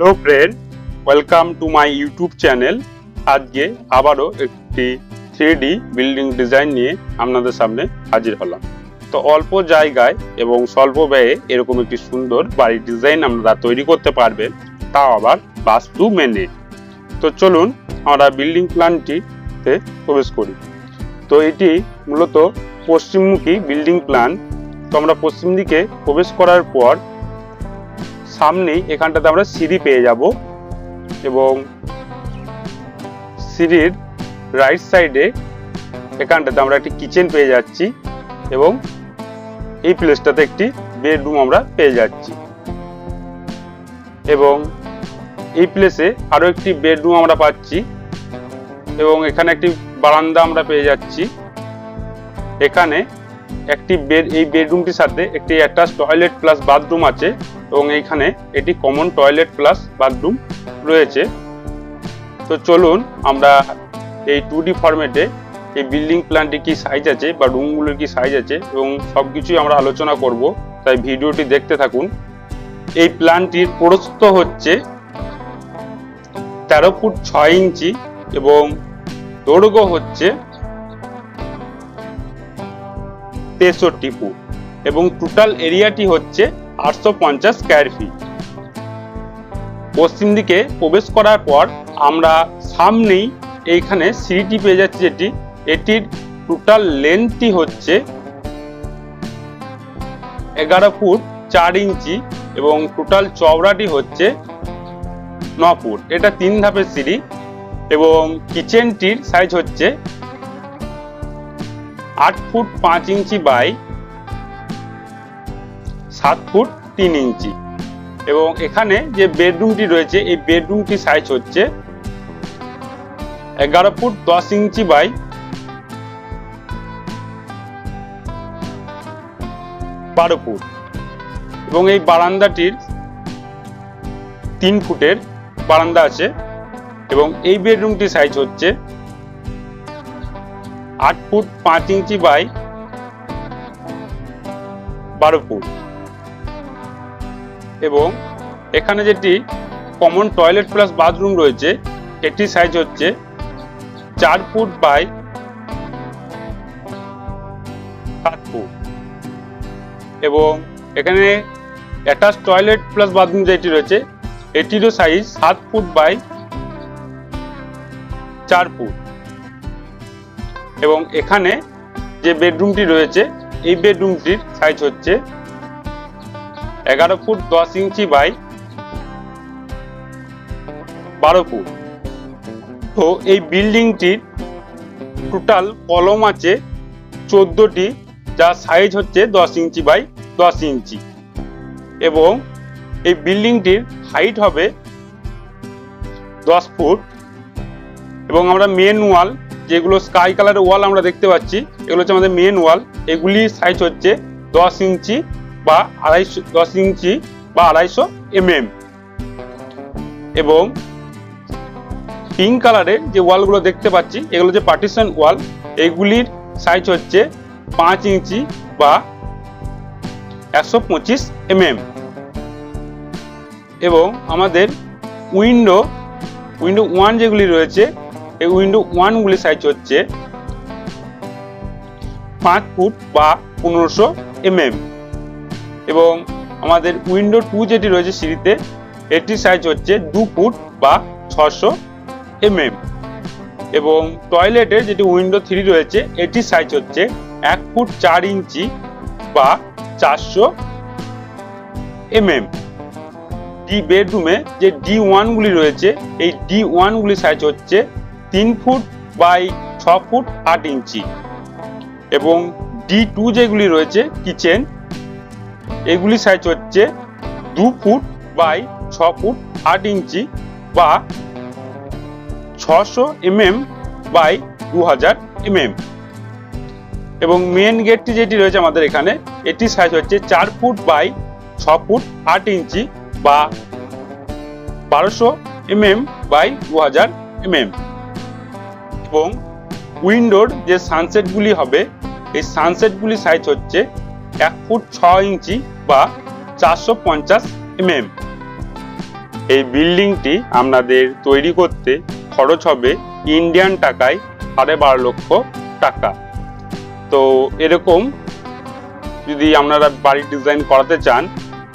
Hello friend welcome to my YouTube channel আজকে আবারও একটি থ্রি বিল্ডিং ডিজাইন নিয়ে আপনাদের সামনে হাজির হলাম। তো অল্প জায়গায় এবং স্বল্প ব্যয়ে এরকম একটি সুন্দর বাড়ির ডিজাইন আপনারা তৈরি করতে পারবেন, তাও আবার বাস্তু মেনে। তো চলুন আমরা বিল্ডিং প্ল্যানটিতে প্রবেশ করি। তো এটি মূলত পশ্চিমমুখী বিল্ডিং প্ল্যান তো আমরা পশ্চিম দিকে প্রবেশ করার পর সামনেই এখানটাতে আমরা সিঁড়ি পেয়ে যাব এবং সিঁড়ির রাইট সাইডে এখানটাতে আমরা একটি কিচেন পেয়ে যাচ্ছি এবং এই প্লেসটাতে একটি বেডরুম আমরা পেয়ে যাচ্ছি। এবং এই প্লেসে আরও একটি বেডরুম আমরা পাচ্ছি এবং এখানে একটি বারান্দা আমরা পেয়ে যাচ্ছি। এখানে একটি বেড এই বেডরুমটির সাথে একটি অ্যাটাচ টয়লেট প্লাস বাথরুম আছে এবং এইখানে এটি কমন টয়লেট প্লাস বাথরুম রয়েছে। তো চলুন আমরা এই টু ডি ফরম্যাটে এই বিল্ডিং প্ল্যানটি কি সাইজ আছে বা রুমগুলোর কি সাইজ আছে এবং সব কিছুই আমরা আলোচনা করব, তাই ভিডিওটি দেখতে থাকুন। এই প্ল্যানটির প্রস্থ হচ্ছে তেরো ফুট ছয় ইঞ্চি এবং দৈর্ঘ্য হচ্ছে তেষট্টি ফুট এবং টোটাল এরিয়াটি হচ্ছে আটশো পঞ্চাশ স্কোয়ার ফিট পশ্চিম দিকে প্রবেশ করার পর আমরা সামনেই এইখানে সিঁড়িটি পেয়ে যাচ্ছি যেটি, এটির টোটাল লেন্থটি হচ্ছে এগারো ফুট চার ইঞ্চি এবং টোটাল চওড়াটি হচ্ছে ন ফুট। এটা তিন ধাপের সিঁড়ি এবং কিচেনটির সাইজ হচ্ছে আট ফুট পাঁচ ইঞ্চি বাই সাত ফুট তিন ইঞ্চি। এবং এখানে যে বেডরুমটি রয়েছে, এই বেডরুমটি সাইজ হচ্ছে এগারো ফুট দশ ইঞ্চি বাই বারো ফুট। এবং এই বারান্দাটির তিন ফুটের বারান্দা আছে। এবং এই বেডরুমটি সাইজ হচ্ছে আট ফুট পাঁচ ইঞ্চি বাই বারো ফুট। এবং এখানে যেটি কমন টয়লেট প্লাস বাথরুম রয়েছে, এটি সাইজ হচ্ছে চার ফুট বাই সাত ফুট। এবং এখানে অ্যাটাচ টয়লেট প্লাস বাথরুম যেটি রয়েছে, এটিরও সাইজ সাত ফুট বাই চার ফুট। এবং এখানে যে বেডরুমটি রয়েছে, এই বেডরুমটির সাইজ হচ্ছে এগারো ফুট দশ ইঞ্চি বাই বারো ফুট। তো এই বিল্ডিংটির টোটাল কলম আছে চোদ্দটি যার সাইজ হচ্ছে দশ ইঞ্চি বাই দশ ইঞ্চি। এবং এই বিল্ডিংটির হাইট হবে দশ ফুট। এবং আমরা মেন ওয়াল যেগুলো স্কাই কালারের ওয়াল আমরা দেখতে পাচ্ছি, এগুলো হচ্ছে আমাদের মেন ওয়াল এগুলির সাইজ হচ্ছে দশ ইঞ্চি বা আড়াইশো, দশ ইঞ্চি বা আড়াইশো এমএম এবং পিঙ্ক কালারের যে ওয়ালগুলো দেখতে পাচ্ছি, এগুলো হচ্ছে পার্টিশন ওয়াল এগুলির সাইজ হচ্ছে পাঁচ ইঞ্চি বা একশো পঁচিশ এমএম এবং আমাদের উইন্ডো উইন্ডো ওয়ান যেগুলি রয়েছে এই উইন্ডো ওয়ানগুলি সাইজ হচ্ছে পাঁচ ফুট বা পনেরোশো এমএম এবং আমাদের উইন্ডো টু যেটি রয়েছে সিঁড়িতে, এটির সাইজ হচ্ছে দু ফুট বা ছশো এমএম এবং টয়লেটের যেটি উইন্ডো থ্রি রয়েছে, এটির সাইজ হচ্ছে এক ফুট চার ইঞ্চি বা চারশো এমএম ডি বেডরুমে যে ডি ওয়ানগুলি রয়েছে, এই ডি ওয়ানগুলি সাইজ হচ্ছে তিন ফুট বাই ছ ফুট আট ইঞ্চি। এবং ডি টু যেগুলি রয়েছে কিচেন এগুলি সাইজ হচ্ছে দু ফুট বাই ছ ফুট আট ইঞ্চি বা ছশো এমএম বাই দু হাজার এমএম। এবং মেন গেটটি যেটি রয়েছে আমাদের এখানে, এটি সাইজ হচ্ছে চার ফুট বাই ছ ফুট আট ইঞ্চি বা বারোশো এমএম বাই দু হাজার এমএম। এবং উইন্ডোর যে সানসেটগুলি হবে, এই সানসেটগুলি সাইজ হচ্ছে এক ফুট ছ ইঞ্চি বা চারশো পঞ্চাশ এমএম এই বিল্ডিংটি আপনাদের তৈরি করতে খরচ হবে ইন্ডিয়ান টাকায় সাড়ে বারো লক্ষ টাকা। তো এরকম যদি আপনারা বাড়ির ডিজাইন করাতে চান,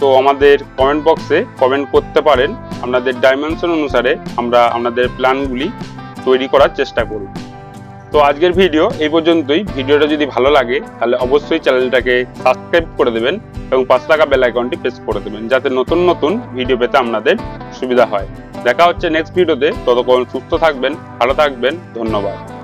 তো আমাদের কমেন্ট বক্সে কমেন্ট করতে পারেন। আপনাদের ডাইমেনশন অনুসারে আমরা আপনাদের প্ল্যানগুলি তৈরি করার চেষ্টা করুন। তো আজকের ভিডিও এই পর্যন্তই। ভিডিওটা যদি ভালো লাগে, তাহলে অবশ্যই চ্যানেলটাকে সাবস্ক্রাইব করে দেবেন এবং পাঁচ টাকা বেল আইকনটি প্রেস করে দেবেন, যাতে নতুন নতুন ভিডিও পেতে আপনাদের সুবিধা হয়। দেখা হচ্ছে নেক্সট ভিডিওতে। ততক্ষণ সুস্থ থাকবেন, ভালো থাকবেন। ধন্যবাদ।